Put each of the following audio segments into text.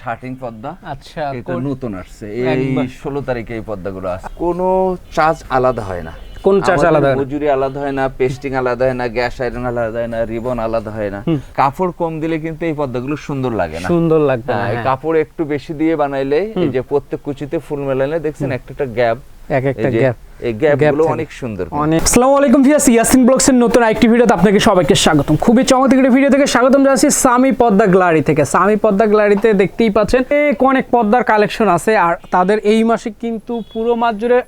শার্টিং পদ্মা। আচ্ছা এটা নতুন আসছে। এই একবার। ষোলো তারিখে এই পদ্মাগুলো আসছে। কোনো চার্জ আলাদা হয় না। কোন চার্জ আলাদা হয় মজুরি আলাদা হয় না পেস্টিং আলাদা হয় না গ্যাস আয়রন আলাদা হয় না রিবন আলাদা হয় না। কাপড় কম দিলে কিন্তু এই পদ্মাগুলো সুন্দর লাগে না। সুন্দর লাগবে হ্যাঁ, না, হ্যাঁ। কাপড় একটু বেশি দিয়ে বানাইলে এই যে প্রত্যেক কুচিতে ফুল মেলালে দেখছেন একটা একটা গ্যাপ এক একটা গ্যাপ এই গ্যাপ Gap গুলো থাকে। অনেক সুন্দর অনেক আসসালামু আলাইকুম ভিয়াস ইয়াসিন ব্লগসের নতুন আরেকটি ভিডিওতে আপনাকে সবাইকে স্বাগতম। খুবই চমৎকার একটি ভিডিও থেকে স্বাগতম জানাচ্ছি সামি পদ্মা গ্যালারি থেকে। সামি পদ্মা গ্যালারিতে দেখতেই পাচ্ছেন অনেক পদ্মার কালেকশন আছে আর তাদের এই মাসে কিন্তু পুরো মাস জুড়ে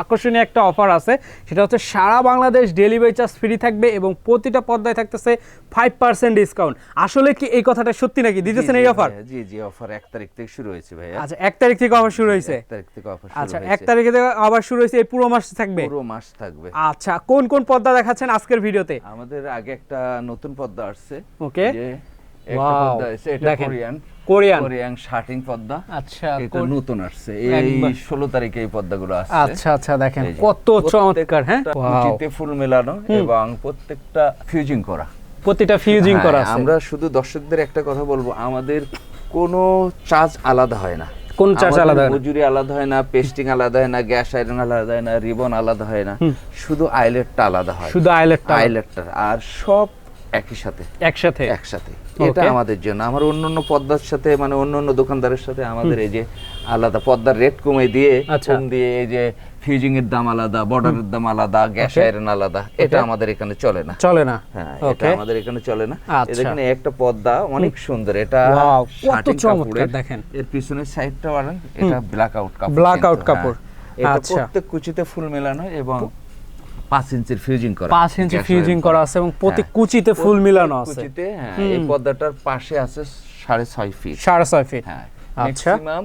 আকর্ষণীয় একটা অফার আছে। সেটা হচ্ছে সারা বাংলাদেশ ডেলিভারি চার্জ ফ্রি থাকবে এবং প্রতিটা পদ্মায় থাকতেছে ফাইভ পার্সেন্ট ডিসকাউন্ট আসলে কি এই কথাটা সত্যি নাকি? দিতেছেন এই অফার জি জি অফার এক তারিখ থেকে শুরু হয়েছে ভাইয়া। আচ্ছা এক তারিখ থেকে অফার শুরু হয়েছে? এক তারিখ থেকে অফার আচ্ছা এক তারিখ থেকে আবার শুরু হয়েছে এই পুরো মাস থাকবে? পুরো মাস থাকবে। আচ্ছা কোন কোন পদ্মা দেখাচ্ছেন আজকের ভিডিওতে? আমাদের আগে একটা নতুন পদ্মা আসছে। ওকে একটা পদ্মা আছে এটা Korean Korean. Korean shirting Padma. আচ্ছা এটা নতুন আসছে। এই একবার। ষোলো তারিখে এই পদ্মাগুলো আসছে। আচ্ছা আচ্ছা দেখেন কত চমৎকার হ্যাঁ? কুচিতে ফুল মেলানো এবং প্রত্যেকটা ফিউজিং করা। প্রতিটা ফিউজিং হ্যাঁ, করা আছে। আমরা শুধু দর্শকদের একটা কথা বলব আমাদের কোনো চার্জ আলাদা হয় না। কোন চার্জ আলাদা হয় মজুরি আলাদা হয় না পেস্টিং আলাদা হয় না গ্যাস আয়রন আলাদা হয় না রিবন আলাদা হয় না। শুধু আইলেটটা আলাদা হয়। শুধু আইলেটটা আইলেটটা। আর সব একই সাথে। একসাথে? একসাথে। এটা আমাদের জন্য। আমার অন্য অন্য পদ্মার সাথে মানে অন্য অন্য দোকানদারের সাথে আমাদের এই যে আলাদা পদ্মার রেট কমে দিয়ে আচ্ছা। কম দিয়ে এই যে ফিউজিং এর দাম আলাদা বর্ডারের দাম আলাদা গ্যাস আয়রন আলাদা এটা আমাদের এখানে চলে না। চলে না? হ্যাঁ এটা আমাদের এখানে চলে না। আচ্ছা। এই দেখেন একটা পদ্মা অনেক সুন্দর। এটা কত চমৎকার। দেখেন। এর পিছনের সাইডটা বাড়ান এটা ব্ল্যাক আউট কাপড় কিন্তু, out কাপড়। এটা আচ্ছা। প্রত্যেক কুচিতে ফুল মেলানো এবং পাঁচ ইঞ্চির ফিউজিং করা। ইঞ্চি ফিউজিং করা আছে এবং প্রতি হ্যাঁ। কুচিতে ফুল মিলানো আছে। কুচিতে হ্যাঁ এই পদ্মাটার পাশে আছে সাড়ে ছয় ফিট সাড়ে ছয় ফিট হ্যাঁ আচ্ছা। ম্যাক্সিমাম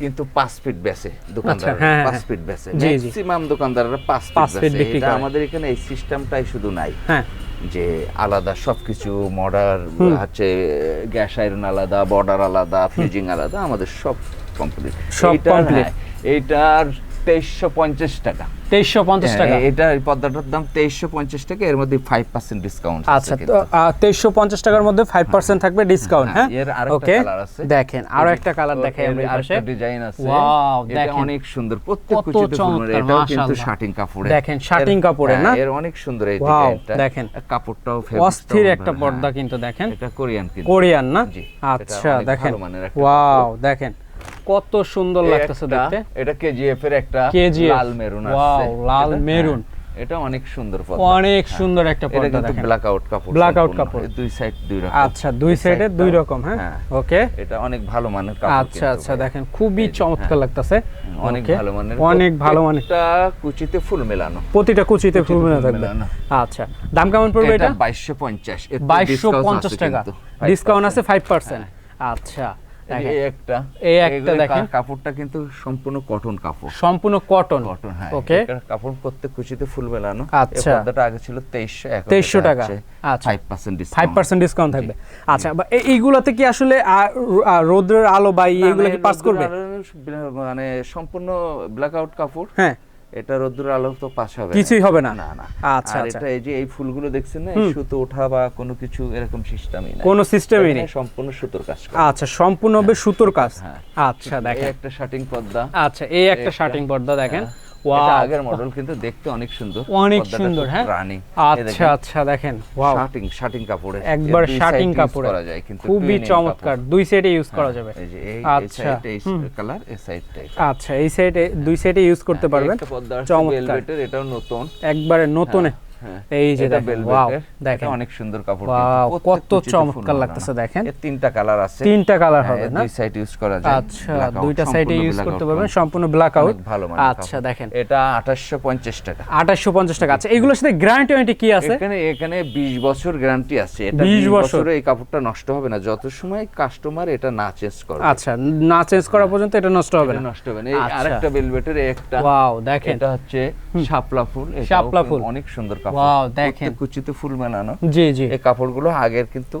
কিন্তু পাঁচ ফিট বেচে দোকানদার আচ্ছা, হ্যাঁ, পাঁচ। ফিট বেচে। ম্যাক্সিমাম দোকানদাররা পাঁচ ফিট feet বেচে এটা আমাদের এখানে এই সিস্টেমটাই শুধু নাই। হ্যাঁ। যে আলাদা সবকিছু মডার হচ্ছে গ্যাস আয়রন আলাদা বর্ডার আলাদা ফিউজিং আলাদা আমাদের সব কমপ্লিট সব complete। এইটার তেইশশো পঞ্চাশ টাকা। তেইশশো পঞ্চাশ টাকা? হ্যাঁ, এটা এই দাম তেইশশো পঞ্চাশ টাকা এর মধ্যে ফাইভ পার্সেন্ট ডিসকাউন্ট আচ্ছা তেইশশো পঞ্চাশ টাকার মধ্যে ফাইভ পার্সেন্ট থাকবে ডিসকাউন্ট হ্যাঁ, হ্যাঁ? এর আরেকটা ওকে দেখেন আরও একটা কালার দেখাই আমরা পাশে। ডিজাইন আছে। Wow, দেখেন। অনেক সুন্দর প্রত্যেক কুচিতে এটাও কিন্তু। কাপড়ে দেখেন, শার্টিং কাপড়ের না? এর অনেক সুন্দর এই ডিজাইনটা দেখেন। কাপড়টাও অস্থির একটা পর্দা হ্যাঁ। কিন্তু দেখেন। এটা কোরিয়ান কিন্তু। কোরিয়ান না? আচ্ছা দেখেন। ওয়াও দেখেন। কত সুন্দর লাগতেছে দেখতে। এটা কেজিএফ এর একটা লাল মেরুন আছে Wow, লাল মেরুন। হ্যাঁ, এটা অনেক সুন্দর পর্দা। অনেক হ্যাঁ। সুন্দর একটা এটা পর্দা কিন্তু দেখেন। ব্ল্যাক আউট কাপড় out সম্পূর্ণ। কাপড়। দুই সাইড দুই রকম। আচ্ছা দুই সাইডে দুই রকম হ্যাঁ? হ্যাঁ। ওকে এটা অনেক ভালো মানের কাপড় আচ্ছা আচ্ছা দেখেন খুবই চমৎকার হ্যাঁ। লাগতেছে। অনেক ভালো মানের। অনেক ভালো মানের। প্রত্যেকটা কুচিতে ফুল মেলানো। প্রতিটা কুচিতে ফুল কুচিতে মেলা ফুল থাকবে। আচ্ছা দাম কেমন পড়বে এটা বাইশশো পঞ্চাশ। বাইশশো পঞ্চাশ টাকা। ডিসকাউন্ট আছে ফাইভ পার্সেন্ট আচ্ছা। দেখেন এই একটা। এই একটা দেখেন। কাপড়টা কিন্তু সম্পূর্ণ কটন কাপড়। সম্পূর্ণ কটন কটন হ্যাঁ ওকে কাপড় প্রত্যেক কুচিতে ফুল মেলানো। আচ্ছা। পর্দাটা আগে ছিল তেইশশো 2300 টাকা। আচ্ছা। Five percent five percent discount থাকবে। আচ্ছা এইগুলাতে কি আসলে আ, রৌদ্রের আলো বা এগুলো কি পাস করবে? মানে সম্পূর্ণ ব্ল্যাক আউট কাপড়। হ্যাঁ। এটা রোদ্দুর আলো তো পাস হবে কিছুই হবে না? না না। আচ্ছা, আর আচ্ছা। এটা এই যে এই ফুলগুলো দেখছেন না এই সুতো ওঠা বা কোনো কিছু এরকম সিস্টেমই না কোনো সিস্টেমই নেই। সম্পূর্ণ সুতোর কাজ আচ্ছা সম্পূর্ণভাবে সুতোর কাজ। হ্যাঁ। আচ্ছা দেখেন। একটা শাটিং পর্দা। আচ্ছা এই একটা শাটিং পর্দা দেখেন। এটা আগের মডেল কিন্তু দেখতে অনেক সুন্দর। অনেক সুন্দর হ্যাঁ? রানিং। আচ্ছা আচ্ছা দেখেন ওয়াও শার্টিং শার্টিং কাপড়ে একবার শার্টিং কাপড়ে করা যায় কিন্তু খুবই চমৎকার দুই সাইডে ইউজ করা হ্যাঁ, যাবে। এই আচ্ছা, এই কালার এই সাইডটা আচ্ছা এই সাইডে দুই সাইডে ইউজ করতে পারবেন। পর্দা আছে চমৎকার। এটাও নতুন। একবারে নতুন। হ্যাঁ। এই যে দেখেন অনেক সুন্দর কাপড় কত চমৎকার লাগতেছে দেখেন। তিনটা কালার আছে। তিনটা কালার হ্যাঁ, হবে না? দুই সাইড ইউজ করা যায়। আচ্ছা দুইটা সাইডে ইউজ করতে পারবেন সম্পূর্ণ ব্ল্যাক আউট ভালো আচ্ছা দেখেন। এটা 2850 টাকা। আঠাশশো পঞ্চাশ টাকা। আচ্ছা এগুলোর সাথে গ্যারান্টি ওয়ারেন্টি কি আছে? এখানে এখানে 20 বছর গ্যারান্টি আছে। এটা 20 20 বছর। এই কাপড়টা নষ্ট হবে না। যত সময় কাস্টমার এটা না চেঞ্জ করে আচ্ছা না চেঞ্জ করা পর্যন্ত এটা নষ্ট হবে না। নষ্ট হবে না। এই আচ্ছা। আরেকটা ভেলভেটের একটা। ওয়াও দেখেন। এটা হচ্ছে শাপলা ফুল। শাপলা ফুল। অনেক সুন্দর কাপড়। Wow, দেখেন। কুচিতে ফুল বানানো জি জি। এই কাপড়গুলো আগের কিন্তু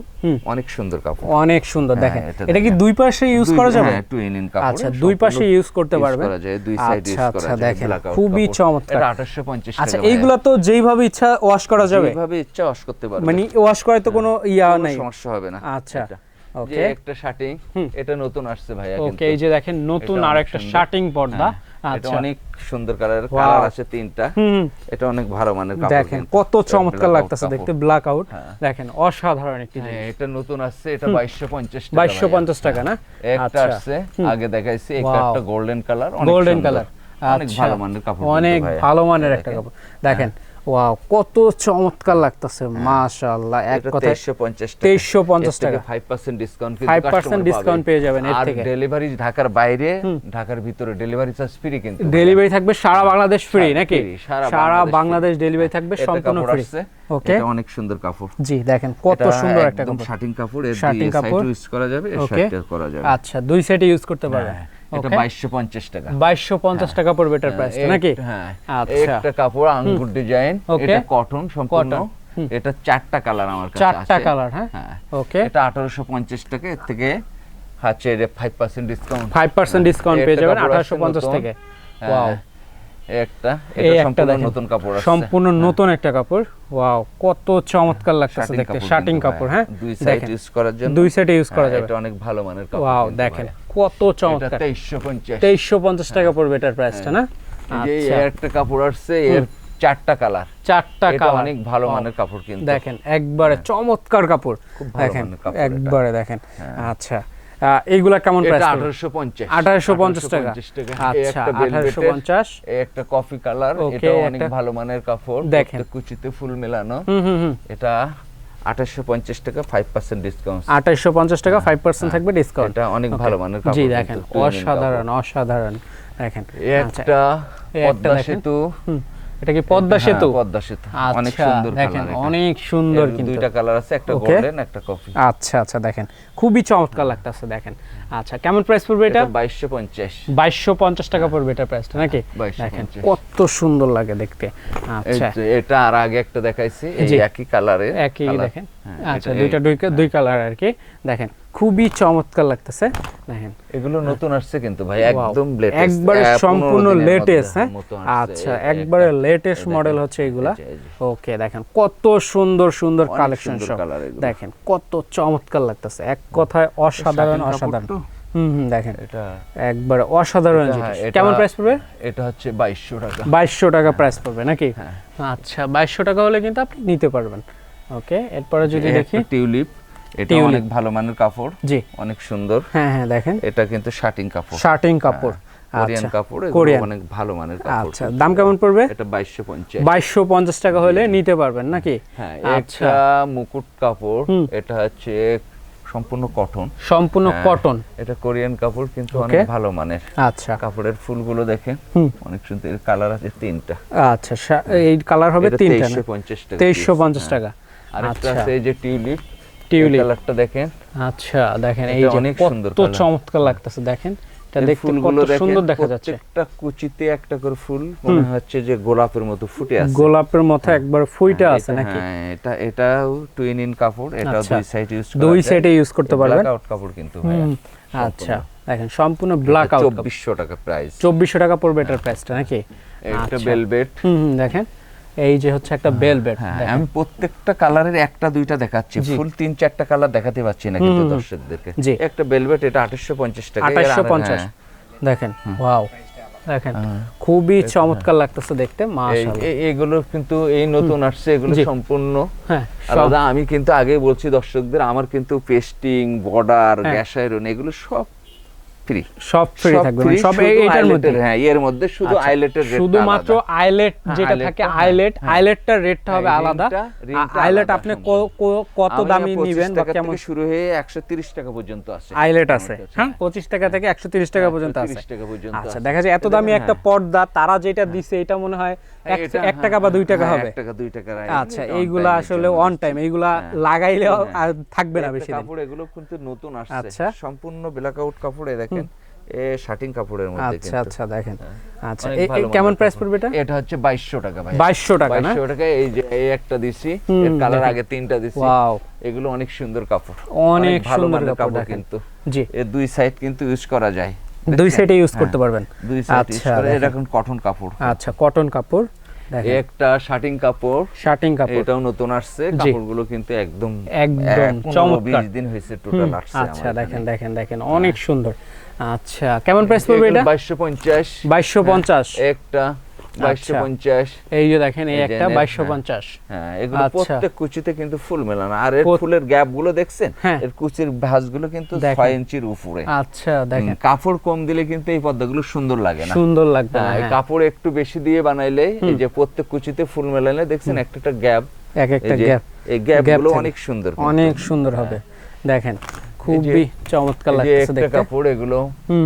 অনেক সুন্দর কাপড়। অনেক সুন্দর হ্যাঁ, দেখেন। এটা কি দুই পাশে ইউজ করা যাবে? হ্যাঁ, twin in কাপড়ে। আচ্ছা, দুই পাশে use করতে use করা যায়, দুই side use করা যায়, দেখেন, খুবই চমৎকার। এটা 2850 আচ্ছা টাকা ভাইয়া। এইগুলা তো যেইভাবে ইচ্ছা ওয়াশ করা যাবে? যেভাবে ইচ্ছা ওয়াশ করতে পারবে। মানে ওয়াশ করার তো কোনো ইয়া নাই? সমস্যা হবে না। আচ্ছা। ওকে একটা শার্টিং এটা নতুন আসছে ভাইয়া ওকে এই যে দেখেন নতুন এটা আর একটা শার্টিং পর্দা। হ্যাঁ, এটা আচ্ছা। অনেক সুন্দর কালার কালার আছে তিনটা। এটা অনেক ভালো মানের কাপড় দেখেন কত চমৎকার লাগতেছে দেখতে ব্ল্যাক আউট হ্যাঁ। দেখেন অসাধারণ একটি হ্যাঁ, জিনিস। এটা নতুন আসছে এটা 2250 টাকা বাইশশো ভাইয়া। পঞ্চাশ টাকা না? একটা আচ্ছা। আসছে আগে দেখাইছি. একটা একটা গোল্ডেন কালার গোল্ডেন কালার অনেক ভালো মানের কাপড় অনেক ভালো মানের একটা কাপড়। দেখেন ওয়াও কত চমৎকার লাগতেছে মাশাআল্লাহ এক 2350 টাকা। 2350 টাকা। 5% ডিসকাউন্ট 5% discount পেয়ে যাবেন এর আর ডেলিভারি ঢাকার বাইরে ঢাকার ভিতরে ডেলিভারি চার্জ ফ্রি কিন্তু ডেলিভারি থাকবে সারা বাংলাদেশ ফ্রি নাকি? সারা বাংলাদেশ ডেলিভারি থাকবে সম্পূর্ণ ফ্রি ওকে এটা অনেক সুন্দর কাপড়। জি দেখেন কত সুন্দর একটা কাপড়। শার্টিং কাপড় এর দিয়ে সাইড ইউজ করা যাবে এর সাইড করা যাবে। আচ্ছা দুই সেটে ইউজ করতে পারবেন। হ্যাঁ, এটা ওকে 2250 টাকা। বাইশশো পঞ্চাশ টাকা পড়বে এটার প্রাইস হ্যাঁ, নাকি? হ্যাঁ। আচ্ছা। একটা কাপড় আঙ্গুর ডিজাইন। এটা কটন সম্পূর্ণ। এটা চারটা কালার আমার কাছে চারটা কালার হ্যাঁ? হ্যাঁ। ওকে এটা 1850 টাকা এর থেকে এটা 5% ডিসকাউন্ট ফাইভ পার্সেন্ট ডিসকাউন্ট পেয়ে যাবেন আঠারোশো পঞ্চাশ থেকে। ওয়াও একটা এটা সম্পূর্ণ নতুন কাপড় আছে সম্পূর্ণ নতুন একটা কাপড়। ওয়াও কত চমৎকার লাগতেছে দেখতে। শার্টিং কাপড় হ্যাঁ। দুই সাইড ইউজ করার জন্য। দুই সেটে ইউজ করা হ্যাঁ, যাবে। এটা অনেক ভালো মানের কাপড় ওয়াও দেখেন। কত চমৎকার। 2350 তেইশশো পঞ্চাশ টাকা পড়বে এটার প্রাইসটা না? এই যে আচ্ছা। একটা কাপড় আসছে এর চারটা কালার চারটা কালার অনেক ভালো মানের কাপড় কিন্তু। দেখেন একবারে চমৎকার কাপড়। দেখেন একবারে দেখেন। আচ্ছা। এইগুলা কেমন প্রাইস এটা 1850 1850 টাকা। 1850 টাকা। আচ্ছা একটা velvet এর, 1850 এই একটা কফি কালার এটা অনেক ভালো মানের কাপড়। দেখেন। কুচিতে ফুল মেলানো। হুম হুম হুম। এটা 2850 টাকা 5% ডিসকাউন্ট আঠাইশশো পঞ্চাশ টাকা ফাইভ পার্সেন্ট থাকবে ডিসকাউন্ট এটা অনেক ভালো মানের কাপড় জি দেখেন। অসাধারণ অসাধারণ। দেখেন। আচ্ছা, একটা একটা পদ্মা সেতু হুম, এটা কি পদ্মা হ্যাঁ, সেতু? পদ্মা সেতু। অনেক আচ্ছা সুন্দর দেখেন অনেক সুন্দর কিন্তু। দুইটা কালার আছে একটা. গোল্ডেন একটা কফি আচ্ছা আচ্ছা দেখেন। খুবই চমৎকার লাগতেছে দেখেন। আচ্ছা কেমন প্রাইস পড়বে এটা? এটা 2250 টাকা পড়বে এটা প্রাইসটা নাকি? 2250 দেখেন কত সুন্দর লাগে দেখতে। আচ্ছা। এটা আর আগে একটা দেখাইছি এই একই কালারের একই দেখেন। হ্যাঁ, আচ্ছা দুইটা দুই দুই কালার আর কি। দেখেন খুবই চমৎকার লাগতেছে। দেখেন। এগুলো নতুন আসছে কিন্তু ভাই একদম লেটেস্ট একবারে সম্পূর্ণ লেটেস্ট হ্যাঁ? আচ্ছা একবারে লেটেস্ট মডেল হচ্ছে এগুলা। ওকে দেখেন কত সুন্দর সুন্দর কালেকশন সব। দেখেন কত চমৎকার লাগতেছে। এক কথায় অসাধারণ অসাধারণ। হুম হুম দেখেন। এটা একবারে অসাধারণ জিনিস। কেমন প্রাইস পড়বে? এটা হচ্ছে 2200 টাকা। বাইশশো টাকা প্রাইস পড়বে নাকি? হ্যাঁ। আচ্ছা বাইশশো টাকা হলে কিন্তু আপনি নিতে পারবেন। ওকে এরপরে যদি দেখি টিউলিপ এটা অনেক ভালো মানের কাপড়। জি। অনেক সুন্দর। হ্যাঁ হ্যাঁ দেখেন। এটা কিন্তু শার্টিং কাপড়। শার্টিং কাপড়। কোরিয়ান আচ্ছা কাপড় কোরিয়ান। অনেক ভালো মানের কাপড়। আচ্ছা দাম কেমন পড়বে? এটা 2250 বাইশশো পঞ্চাশ টাকা হলে নিতে পারবেন নাকি? হ্যাঁ আচ্ছা। মুকুট কাপড়। এটা হচ্ছে সম্পূর্ণ কটন সম্পূর্ণ হ্যাঁ। কটন এটা কোরিয়ান কাপড় কিন্তু অনেক ভালো মানের আচ্ছা। কাপড়ের ফুলগুলো দেখেন অনেক সুন্দর কালার আছে তিনটা। আচ্ছা এই কালার হবে তিনটা 2350 টাকা তেইশশো piece। পঞ্চাশ হ্যাঁ। টাকা। আরেকটা আচ্ছা। আছে এই যে টিউলিপ। টিউলিপ। কালারটা দেখেন। আচ্ছা দেখেন এই যে অনেক সুন্দর কত। চমৎকার লাগতেছে দেখেন। এটা দেখতে কত সুন্দর দেখা যাচ্ছে। প্রত্যেকটা কুচিতে একটা করে ফুল মনে হচ্ছে যে গোলাপের মতো ফুটে আছে। গোলাপের মতো একবার ফুইটা হ্যাঁ, আছে নাকি? হ্যাঁ এটা এটাও টুইন ইন কাপড় এটা আচ্ছা। দুই সাইড ইউজ দুই সাইডে ইউজ করতে পারবেন? আউট কাপড় কিন্তু আচ্ছা। দেখেন সম্পূর্ণ ব্ল্যাক আউট চব্বিশশো টাকা প্রাইস চব্বিশশো টাকা পড়বে এটার প্রাইসটা নাকি? একটা আচ্ছা। বেলভেট হুম হুম, দেখেন। এই যে হচ্ছে একটা বেলভেট হ্যাঁ আমি প্রত্যেকটা কালারের একটা দুইটা দেখাচ্ছি। ফুল তিন চারটা কালার দেখাতে পাচ্ছি না কিন্তু। দর্শকদেরকে। জি। একটা বেলভেট এটা আঠাশশো পঞ্চাশ টাকা। এর আঠাশশো আর- পঞ্চাশ। হ্যাঁ, দেখেন ওয়াও দেখেন হ্যাঁ। খুবই চমৎকার লাগতেছে দেখতে মাশাআল্লাহ। এগুলো কিন্তু এই নতুন আসছে এগুলো সম্পূর্ণ হ্যাঁ আলাদা। আমি কিন্তু আগে বলছি দর্শকদের আমার কিন্তু পেস্টিং বর্ডার হ্যাঁ। গ্যাস আয়রন এগুলো সব ফ্রি সব ফ্রি থাকবে মানে সব এইটার মধ্যে। হ্যাঁ এর মধ্যে শুধু আচ্ছা, আইলেটের শুধুমাত্র আইলেট হ্যাঁ, যেটা থাকে হ্যাঁ, আইলেট হ্যাঁ। আইলেটটার রেটটা হবে হ্যাঁ, আলাদা। রিংটা- রিংটা আইলেট আপনি কত দামি নিবেন বা কেমন? শুরু হয়ে 130 টাকা পর্যন্ত আছে। আইলেট আছে। হ্যাঁ পঁচিশ টাকা থেকে একশো তিরিশ টাকা পর্যন্ত আছে। 130 টাকা পর্যন্ত আচ্ছা দেখা যায় এত দামি একটা হ্যাঁ। পর্দা তারা যেটা দিছে এটা মনে হয় এক- টাকা বা দুই টাকা হ্যাঁ, হবে। টাকা টাকা আচ্ছা এইগুলা আসলে অন টাইম এইগুলা হ্যাঁ। লাগাইলেও হ্যাঁ। আর থাকবে না বেশি দিন। কাপড় এগুলো কিন্তু নতুন আসছে। আচ্ছা। সম্পূর্ণ ব্ল্যাক আউট কাপড়ে দেখেন এ শার্টিং কাপড়ের মধ্যে আচ্ছা আচ্ছা দেখেন। আচ্ছা এই- কেমন প্রাইস পড়বে এটা? এটা হচ্ছে 2200 টাকা ভাই। 2200 টাকা না? 2200 টাকা এই যে এই একটা দিছি। এর কালার আগে তিনটা দিছি। ওয়াও। এগুলো অনেক সুন্দর কাপড়। অনেক সুন্দর কাপড় কিন্তু। জি। এর দুই সাইড কিন্তু ইউজ করা যায়। দুই সাইডে ইউজ হ্যাঁ, করতে পারবেন। দুই সাইড ইউজ করে দেখেন। এটা এখন কটন কাপড়। আচ্ছা কটন কাপড় দেখেন। একটা শার্টিং কাপড়। শার্টিং কাপড়। এটাও নতুন আসছে। কাপড়গুলো কিন্তু একদম একদম চমৎকার। বিশ দিন হয়েছে টোটাল আসছে আচ্ছা দেখেন দেখেন দেখেন অনেক সুন্দর। আচ্ছা কেমন প্রাইস পড়বে এটা? বাইশশো পঞ্চাশ। বাইশশো পঞ্চাশ। একটা বাইশশো আচ্ছা। পঞ্চাশ। এই যে দেখেন এই একটা net, বাইশশো হ্যাঁ। হ্যাঁ এগুলো আচ্ছা। প্রত্যেক কুচিতে কিন্তু ফুল মেলানো। আর এর ফুলের গ্যাপগুলো দেখছেন? হ্যাঁ। এর কুচির ভাঁজগুলো কিন্তু দেখেন। ছয় ইঞ্চির উপরে। আচ্ছা দেখেন। কাপড় কম দিলে কিন্তু এই পদ্মাগুলো সুন্দর লাগে না। সুন্দর লাগবে হ্যাঁ, হ্যাঁ। কাপড় একটু বেশি দিয়ে বানাইলে এই যে প্রত্যেক কুচিতে ফুল মেলালে দেখছেন একটা একটা গ্যাপ। এক একটা গ্যাপ। এই গ্যাপগুলো অনেক সুন্দর অনেক সুন্দর হবে। দেখেন খুবই চমৎকার একটা দেখতে। কাপড় এগুলো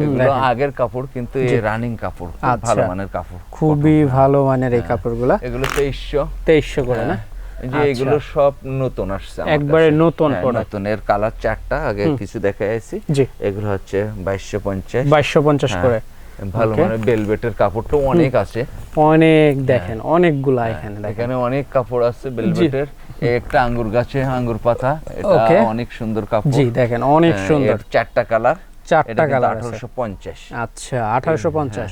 এগুলো আগের কাপড় কিন্তু এই রানিং কাপড় আচ্ছা। ভালো মানের কাপড় খুবই ভালো মানের এই কাপড়গুলো। এগুলো তেইশশো। তেইশশো করে না? যে আচ্ছা। এগুলো সব নতুন আসছে একবারে নতুন হ্যাঁ, নতুন এর কালার চারটা আগে কিছু দেখা যাচ্ছি জি। এগুলো হচ্ছে বাইশশো পঞ্চাশ। বাইশশো পঞ্চাশ হ্যাঁ। করে। ভালো মানে বেলভেটের কাপড়টা অনেক আছে। অনেক দেখেন অনেকগুলা এখানে দেখেন। এখানে অনেক কাপড় আছে বেলভেটের একটা আঙ্গুর গাছে আঙ্গুর পাতা এটা অনেক সুন্দর কাপড়। জি দেখেন অনেক হ্যাঁ, সুন্দর। চারটা কালার। চারটা কালার আছে। আঠারোশো পঞ্চাশ। আচ্ছা আঠারোশো পঞ্চাশ।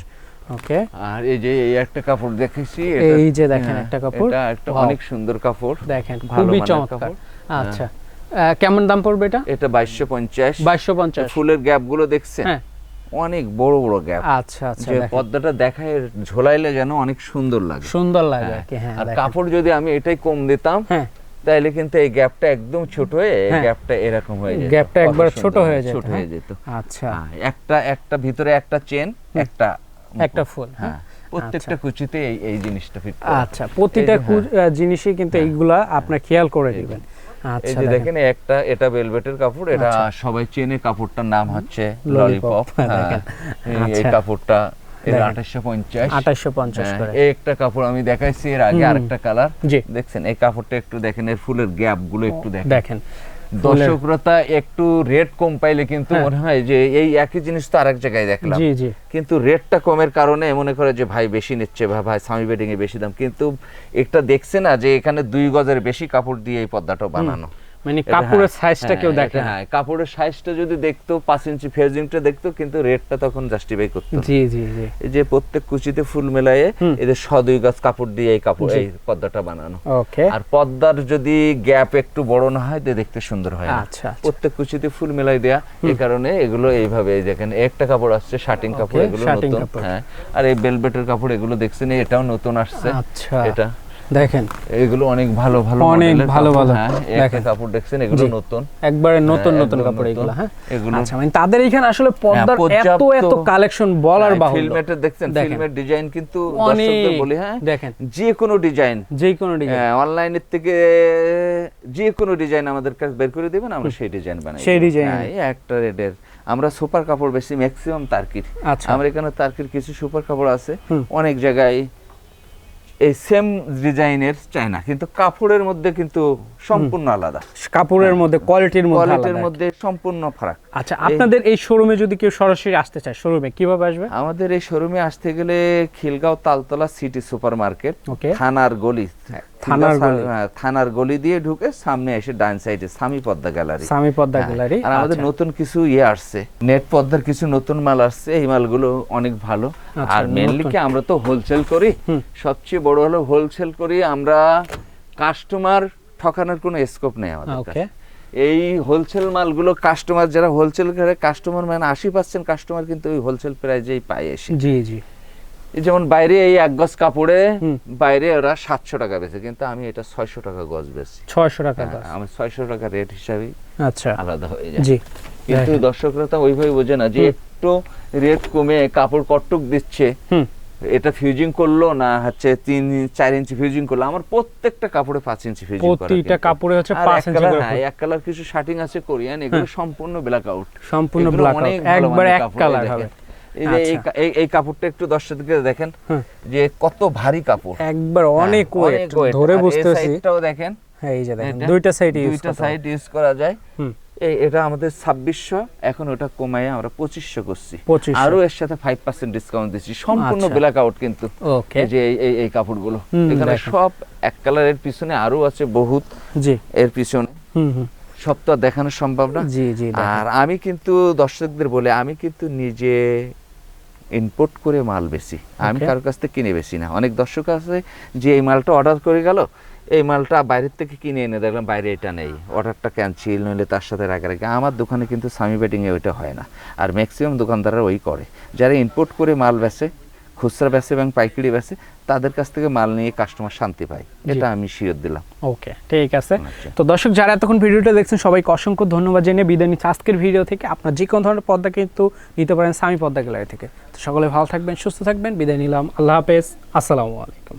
ওকে। আর এই যে এই একটা কাপড় দেখেছি এই যে দেখেন হ্যাঁ, একটা কাপড়। এটা একটা অনেক সুন্দর কাপড়। দেখেন ভালো খুবই চমৎকার। আচ্ছা। কেমন দাম পড়বে এটা? এটা বাইশশো পঞ্চাশ। বাইশশো পঞ্চাশ। ফুলের গ্যাপগুলো দেখছেন? হ্যাঁ। অনেক বড় বড় গ্যাপ আচ্ছা আচ্ছা যে। পর্দাটা দেখায় ঝোলাইলে যেন অনেক সুন্দর লাগে। সুন্দর লাগে হ্যাঁ। আর হ্যাঁ। কাপড় যদি আমি এটাই কম দিতাম হ্যাঁ। তাইলে কিন্তু এই গ্যাপটা একদম ছোট হয়ে। গ্যাপটা এরকম হয়ে যেত। গ্যাপটা একবারে ছোট হয়ে যেত, ছোট হ্যাঁ? হয়ে। যেত। আচ্ছা। হ্যাঁ, একটা একটা ভিতরে একটা চেন একটা একটা ফুল হ্যাঁ। প্রত্যেকটা কুচিতে এই এই জিনিসটা ফিট আচ্ছা প্রতিটা জিনিসই কিন্তু এইগুলা আপনার খেয়াল করে দিবেন। এই আচ্ছা যে দেখেন। একটা এটা ভেলভেটের কাপড় এটা আচ্ছা। সবাই চেনে কাপড়টার নাম হচ্ছে ললিপপ হ্যাঁ, এই আচ্ছা। কাপড়টা এই একটা কাপড় আমি দেখাইছি এর আগে আরেকটা কালার। দেখছেন এই কাপড়টা একটু দেখেন এর ফুলের গ্যাপগুলো একটু দেখেন। দর্শকরা একটু রেট কম পাইলে কিন্তু হ্যাঁ। মনে হয় যে এই একই জিনিস তো আরেক জায়গায় দেখলাম। জি জি। কিন্তু রেটটা কমের কারণে মনে করে যে ভাই বেশি নিচ্ছে বা ভাই স্বামী বেডিং এ বেশি দাম। কিন্তু একটা দেখছে না যে এখানে দুই গজের বেশি কাপড় দিয়ে এই পর্দাটা বানানো। মানে কাপড়ের হ্যাঁ, সাইজটা কেউ হ্যাঁ, দেখে না। হ্যাঁ কাপড়ের সাইজটা যদি দেখতো পাঁচ ইঞ্চি ফেজিংটা দেখতো কিন্তু রেটটা তখন জাস্টিফাই করতো জি জি জি। এই যে প্রত্যেক কুচিতে ফুল মেলায়ে এদের শ দুই গাছ কাপড় দিয়ে এই কাপড় এই পর্দাটা বানানো। ওকে আর পর্দার যদি গ্যাপ একটু বড় না হয় তো দেখতে সুন্দর হয় আচ্ছা আচ্ছা। প্রত্যেক কুচিতে ফুল মেলাই দেয়া এই কারণে এগুলো এইভাবে এই দেখেন একটা কাপড় আসছে শার্টিং কাপড় এগুলো নতুন। হ্যাঁ আর এই বেলভেটের কাপড় এগুলো দেখছেন এটাও নতুন আসছে। আচ্ছা। এটা দেখেন। এগুলো অনেক ভালো ভালো অনেক ভালো ভালো। হ্যাঁ দেখেন। কাপড় দেখছেন এগুলো নতুন। একবারে নতুন হ্যাঁ, নতুন কাপড় এগুলো হ্যাঁ। এগুলো আচ্ছা মানে তাদের এখানে আসলে পর্দার এত এত কালেকশন বলার বাহুল্য। ফিল্মেটের দেখছেন ফিল্মের ডিজাইন কিন্তু দর্শকদের বলি হ্যাঁ দেখেন। যে কোনো ডিজাইন যে কোনো ডিজাইন অনলাইনের থেকে যে কোনো ডিজাইন আমাদের কাছে বের করে দিবেন আমরা সেই ডিজাইন বানাই। সেই হ্যাঁ, এই একটা রেডের আমরা সুপার কাপড় বেশি ম্যাক্সিমাম তার্কির। আচ্ছা। আমার এখানে তার্কির কিছু সুপার কাপড় আছে। অনেক জায়গায় এই সেম ডিজাইনের চাই না কিন্তু কাপড়ের মধ্যে কিন্তু সম্পূর্ণ আলাদা। কাপড়ের মধ্যে কোয়ালিটির মধ্যে কোয়ালিটির মধ্যে সম্পূর্ণ ফারাক। আচ্ছা আপনাদের এই শোরুমে যদি কেউ সরাসরি আসতে চায় শোরুমে কীভাবে আসবে? আমাদের এই শোরুমে আসতে গেলে Khilgaon Taltola city super market থানার গলি। থানার গলি। হ্যাঁ, থানার গলি দিয়ে ঢুকে সামনে এসে ডান সাইডে স্বামী পদ্মা গ্যালারি স্বামী পদ্মা গ্যালারি আর আমাদের নতুন কিছু ইয়ে আসছে। নেট পদ্মার কিছু নতুন মাল আসছে এই মালগুলো অনেক ভালো। আচ্ছা, আর মেনলি কি আমরা তো হোলসেল করি। সবচেয়ে বড় হলো হোলসেল করি আমরা কাস্টমার ঠকানোর কোনো স্কোপ নেই আমাদের কাছে। এই হোলসেল মালগুলো কাস্টমার যারা হোলসেল করে কাস্টমার মানে আশি পার্সেন্ট কাস্টমার কিন্তু ওই হোলসেল প্রাইজেই পায় এসে। জি জি। যেমন বাইরে এই এক গজ কাপড়ে বাইরে ওরা সাতশো টাকা বেচে কিন্তু আমি এটা ছয়শো টাকা গজ বেচি ছয়শো টাকা হ্যাঁ। আমার ছয়শো টাকা রেট হিসাবে আচ্ছা। আলাদা হয়ে যায়। জি। কিন্তু দর্শকরা তো ওইভাবে বোঝে না যে একটু রেট কমে কাপড় কটুক দিচ্ছে এটা ফিউজিং করল না হচ্ছে তিন চার ইঞ্চি ফিউজিং করল? আমার প্রত্যেকটা কাপড়ে পাঁচ ইঞ্চি ফিউজিং প্রতিটা কাপড়ে হচ্ছে পাঁচ ইঞ্চি কালার হ্যাঁ, এক কালার কিছু শার্টিং আছে কোরিয়ান এগুলো সম্পূর্ণ ব্ল্যাক আউট সম্পূর্ণ ব্ল্যাক ভালো একবার এক কালার হবে। এই আচ্ছা। এই- কাপড়টা একটু দর্শকদেরকে দেখেন যে কত ভারী কাপড়। একবার অনেক হ্যাঁ, ওয়েট ধরে সাইডটাও দেখেন। হ্যাঁ এই যে দেখেন দুইটা সাইড ইউজ দুইটা সাইড ইউজ করা যায়। এই এটা আমাদের ছাব্বিশশো এখন ওটা কমায় আমরা পঁচিশশো করছি। আরও এর সাথে ফাইভ পার্সেন্ট ডিসকাউন্ট দিচ্ছি। সম্পূর্ণ আচ্ছা। ব্ল্যাক আউট কিন্তু যে এই এই কাপড়গুলো। এখানে সব এক কালারের পিছনে আরও আছে বহুত জি। এর পিছনে। সব তো দেখানো সম্ভব না। জি জি আর আমি কিন্তু দর্শকদের বলে আমি কিন্তু নিজে ইনপুট করে মাল বেশি আমি. কারোর কাছ থেকে কিনে বেশি না। অনেক দর্শক আছে যে এই মালটা অর্ডার করে গেল এই মালটা বাইরের থেকে কিনে এনে দেখলাম বাইরে এটা নেই। অর্ডারটা ক্যান্সেল নইলে তার সাথে রাগারাগি আমার দোকানে কিন্তু সামি বেডিংয়ে ওইটা হয় না। আর ম্যাক্সিমাম দোকানদাররা ওই করে। যারা ইনপুট করে মাল বেচে খুচরা বেচে এবং পাইকারি বেচে তাদের কাছ থেকে মাল নিয়ে কাস্টমার শান্তি পায়। এটা আমি শিওর দিলাম। ওকে ঠিক আছে। তো দর্শক যারা এতক্ষণ ভিডিওটা দেখছেন সবাইকে অসংখ্য ধন্যবাদ জেনে বিদায় নিচ্ছি। আজকের ভিডিও থেকে আপনার যে কোনো ধরনের পর্দা কিন্তু নিতে পারেন স্বামী পর্দা গ্যালারি থেকে। তো সকলে ভালো থাকবেন সুস্থ থাকবেন। বিদায় নিলাম। আল্লাহ হাফেজ। আসসালামু আলাইকুম।